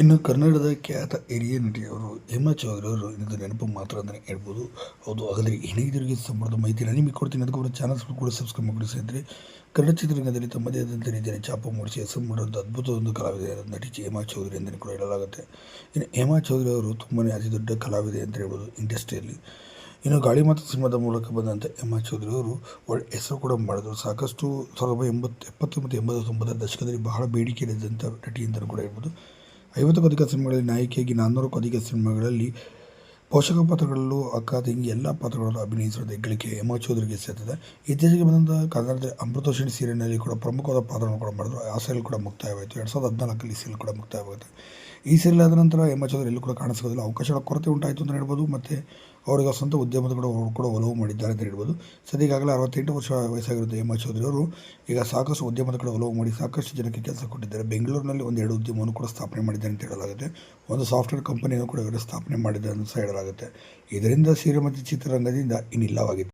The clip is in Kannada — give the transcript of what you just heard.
ಇನ್ನು ಕನ್ನಡದ ಖ್ಯಾತ ಹಿರಿಯ ನಟಿಯವರು ಹೇಮಾ ಚೌಧರಿ ಅವರು ಇನ್ನೊಂದು ನೆನಪು ಮಾತ್ರ ಅಂತಲೇ ಹೇಳ್ಬೋದು. ಹೌದು, ಹಾಗಾದರೆ ಏನಿದ್ರಿಗೆ ಸಂಬಂಧದ ಮಾಹಿತಿಯನ್ನು ನಿಮಗೆ ಕೊಡ್ತೀನಿ. ಅದಕ್ಕೆ ಅವರ ಚಾನಲ್ಸ್ ಕೂಡ ಸಬ್ಸ್ಕ್ರೈಬ್ ಮಾಡಿ ಸೇರಿದರೆ ಕನ್ನಡ ಚಿತ್ರರಂಗದಲ್ಲಿ ತಮ್ಮದೇ ಆದಂಥ ರೀತಿಯಲ್ಲಿ ಚಾಪ ಮೂಡಿಸಿ ಹೆಸರು ಮಾಡುವಂಥ ಅದ್ಭುತ ಒಂದು ಕಲಾವಿದೆ ನಟಿ ಹೇಮಾ ಚೌಧರಿ ಅಂತಲೇ ಕೂಡ ಹೇಳಲಾಗುತ್ತೆ. ಇನ್ನು ಹೇಮಾ ಚೌಧರಿ ಅವರು ತುಂಬನೇ ಅತಿ ದೊಡ್ಡ ಕಲಾವಿದೆ ಅಂತ ಹೇಳ್ಬೋದು ಇಂಡಸ್ಟ್ರಿಯಲ್ಲಿ. ಇನ್ನು ಗಾಳಿ ಮಾತು ಸಿನಿಮಾದ ಮೂಲಕ ಬಂದಂಥ ಎಂ ಆರ್ ಚೌಧರಿ ಅವರು ಒಳ್ಳೆ ಹೆಸರು ಕೂಡ ಮಾಡಿದ್ರು. ಸಾಕಷ್ಟು ಸಾವಿರದ ಒಂಬೈನೂರ ಎಂಬತ್ತು ಎಪ್ಪತ್ತು ಮತ್ತು ಎಂಬತ್ತೊಂಬತ್ತರ ದಶಕದಲ್ಲಿ ಬಹಳ ಬೇಡಿಕೆ ಇದ್ದಂಥ ನಟಿ ಕೂಡ ಹೇಳ್ಬೋದು. ಐವತ್ತಕ್ಕೂ ಅಧಿಕ ಸಿನಿಮಾಗಳಲ್ಲಿ ನಾಯಕಿಯಾಗಿ ನಾನ್ನೂರಕ್ಕೂ ಅಧಿಕ ಸಿನಿಮಾಗಳಲ್ಲಿ ಪೋಷಕ ಪಾತ್ರಗಳಲ್ಲೂ ಅಕ್ಕ ತಂಗಿ ಎಲ್ಲ ಪಾತ್ರಗಳಲ್ಲೂ ಅಭಿನಯಿಸಿರೋದು ಗಳಿಕೆ ಹೇಮಾ ಚೌಧರಿಗೆ ಸೇರ್ತದೆ. ಇತ್ತೀಚೆಗೆ ಬಂದಂತಹ ಕನ್ನಡದ ಅಮೃತೋಷಣಿ ಸೀರಿಯಲ್ನಲ್ಲಿ ಕೂಡ ಪ್ರಮುಖವಾದ ಪಾತ್ರವನ್ನು ಕೂಡ ಮಾಡಿದ್ರು. ಆ ಸೀರಿಯಲ್ ಕೂಡ ಮುಕ್ತಾಯವಾಯಿತು. ಎರಡು ಸಾವಿರದ ಹದಿನಾಲ್ಕಲ್ಲಿ ಸೀರಿಯಲ್ ಕೂಡ ಮುಕ್ತಾಯವಾಗುತ್ತೆ. ಈ ಸೀರಿಯಲ್ ಆದ ನಂತರ ಹೇಮಾ ಚೌಧರಿ ಎಲ್ಲೂ ಕೂಡ ಕಾಣಿಸ್ಕೋದಿಲ್ಲ ಅವಕಾಶಗಳ ಕೊರತೆ ಉಂಟಾಯಿತು ಅಂತ ಹೇಳ್ಬೋದು. ಮತ್ತು ಅವರಿಗೆ ಸ್ವಂತ ಉದ್ಯಮದ ಕೂಡ ಕೂಡ ಒಲವು ಮಾಡಿದ್ದಾರೆ ಅಂತ ಹೇಳ್ಬೋದು. ಈಗಾಗಲೇ ಅರವತ್ತೆಂಟು ವರ್ಷ ವಯಸ್ಸಾಗಿರುತ್ತೆ ಹೇಮಾ ಚೌಧರಿ ಅವರು. ಈಗ ಸಾಕಷ್ಟು ಉದ್ಯಮದ ಕಡೆ ಒಲವು ಮಾಡಿ ಸಾಕಷ್ಟು ಜನಕ್ಕೆ ಕೆಲಸ ಕೊಟ್ಟಿದ್ದಾರೆ. ಬೆಂಗಳೂರಿನಲ್ಲಿ ಒಂದು ಎರಡು ಉದ್ಯಮವನ್ನು ಕೂಡ ಸ್ಥಾಪನೆ ಮಾಡಿದ್ದಾರೆ ಅಂತ ಹೇಳಲಾಗುತ್ತೆ. ಒಂದು ಸಾಫ್ಟ್ವೇರ್ ಕಂಪನಿಯನ್ನು ಕೂಡ ಇವರು ಸ್ಥಾಪನೆ ಮಾಡಿದ್ದಾರೆ ಅಂತ ಹೇಳಲಾಗುತ್ತೆ. ಇದರಿಂದ ಸೀರೆ ಮತ್ತು ಚಿತ್ರರಂಗದಿಂದ ಇನ್ನಿಲ್ಲವಾಗಿದೆ